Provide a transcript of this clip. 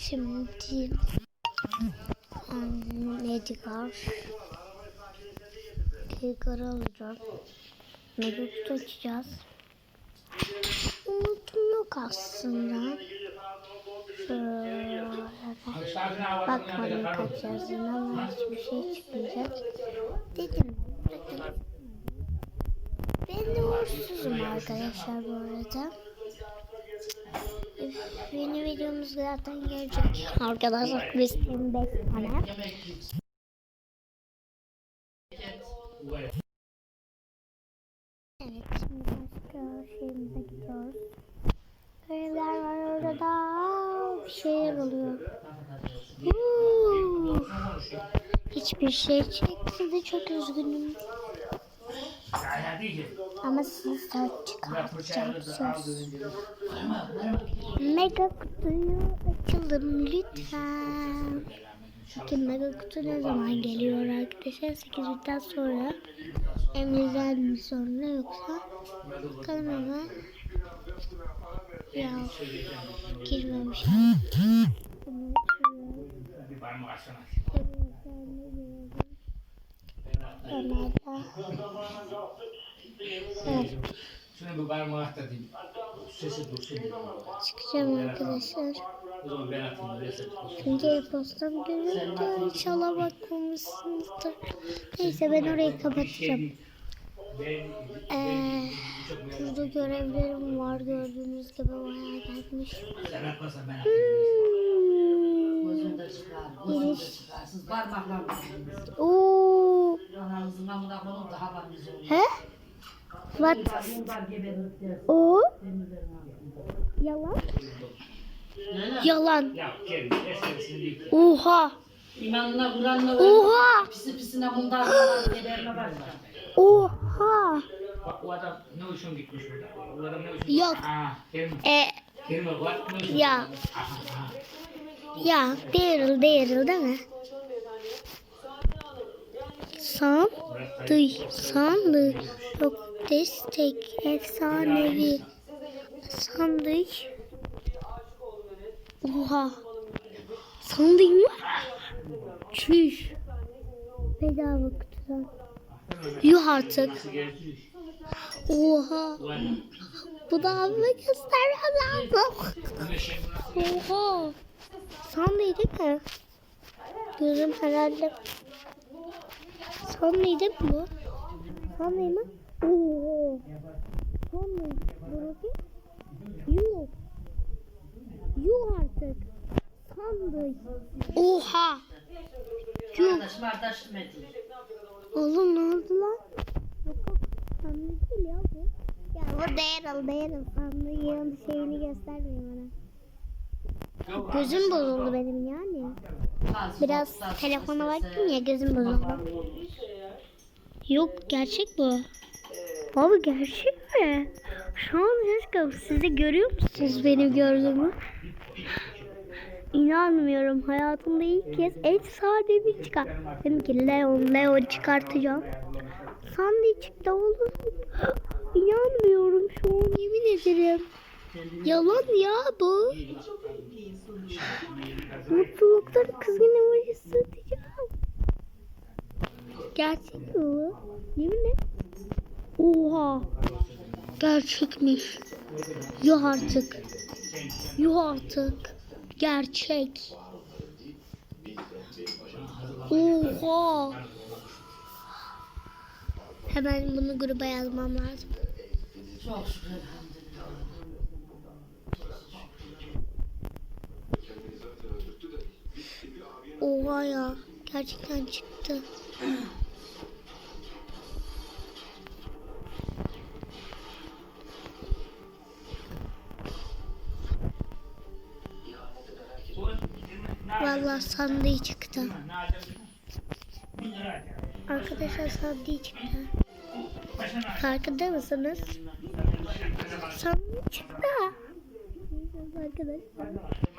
Şimdi Medgar Medgar alacağım. Medgar açacağız. Umutum yok aslında. Şöyle bakmadım kaç yazdığına ama hiçbir şey çıkmayacak. Dedim. Ben de uğursuzum arkadaşlar bu arada. Yeni videomuz zaten gelecek. Arkadaşlar biz 25 tane. Evet şimdi başka şeyimize gidiyoruz. Görevler var orada da bir şeyler oluyor. Huu. Hiçbir şey çekmedi çok üzgünüm. Ama siz de çıkartacağım söz. Mega kutuyu açalım lütfen. Bakın mega kutu ne zaman geliyor arkadaşlar? 8'den sonra. Emirden mi sonra yoksa? Bakalım hemen. Ya girmemiş. Bunu açıyorum. Evet, Şunu bir parmağı at atayım. Sesi dursun. çıkacağım arkadaşlar. Çünkü e-postam görüntü inşallah bakmamışsınızdır. Neyse ben orayı kapatacağım. Ee, burada görevlerim var gördüğünüz gibi bayağı gelmiş. Hmm. Gözünde çıkar, gözünde çıkar. Siz parmakla bakıyorsunuz. Oo. He? What? O? Yalan. Yalan. Değil. Oha. İmanına Kur'an'la Oha. pisi pisine bundan geberme başlar. Oha. Bak o adam ne hoşun gitmiş burada. O adam ne hoşun Yok. Aa. E Kelime var. Ya. Ya Daryl Daryl değil mi? Sandık sandık yok. Destek efsanevi. Sandık Oha. Sandık mı? Çüş. Bedava kutudan Yuh artık? Oha. Bu da abime göstermem lazım? Oha. Sandık değil mi? Gözüm herhalde Sandık değil mi bu? Mı? Oha Sandık Dur bakayım Yuh Yuh artık Sandık Oha Metin. Oğlum ne oldu lan? Yok yok sandık değil ya bu. Ya bu Daryl Daryl sandığın şeyini göstermiyor bana. Gözüm bozuldu benim yani. Biraz telefona baktım ya gözüm bozuldu. Yok gerçek bu. Baba gerçek mi? Şu an aşkım siz de görüyor musunuz benim gördüğümü? İnanmıyorum. Hayatımda ilk kez efsanevi çıkar. Dedim ki Leon, Leon çıkartacağım. Sandy çıktı oğlum. İnanmıyorum şu an yemin ederim. Yalan ya bu. Mutlulukları kızgın emojisi atacağım. Gerçek mi bu? Yemin et. Oha. Gerçekmiş. Yok artık. Yok artık. Gerçek. Oha. Hemen bunu gruba yazmam lazım. Çok. Oha ya. Gerçekten çıktı. Vallahi sandığı çıktı. Arkadaşlar sandığı çıktı. Farkında mısınız? Sandığı çıktı. Arkadaşlar.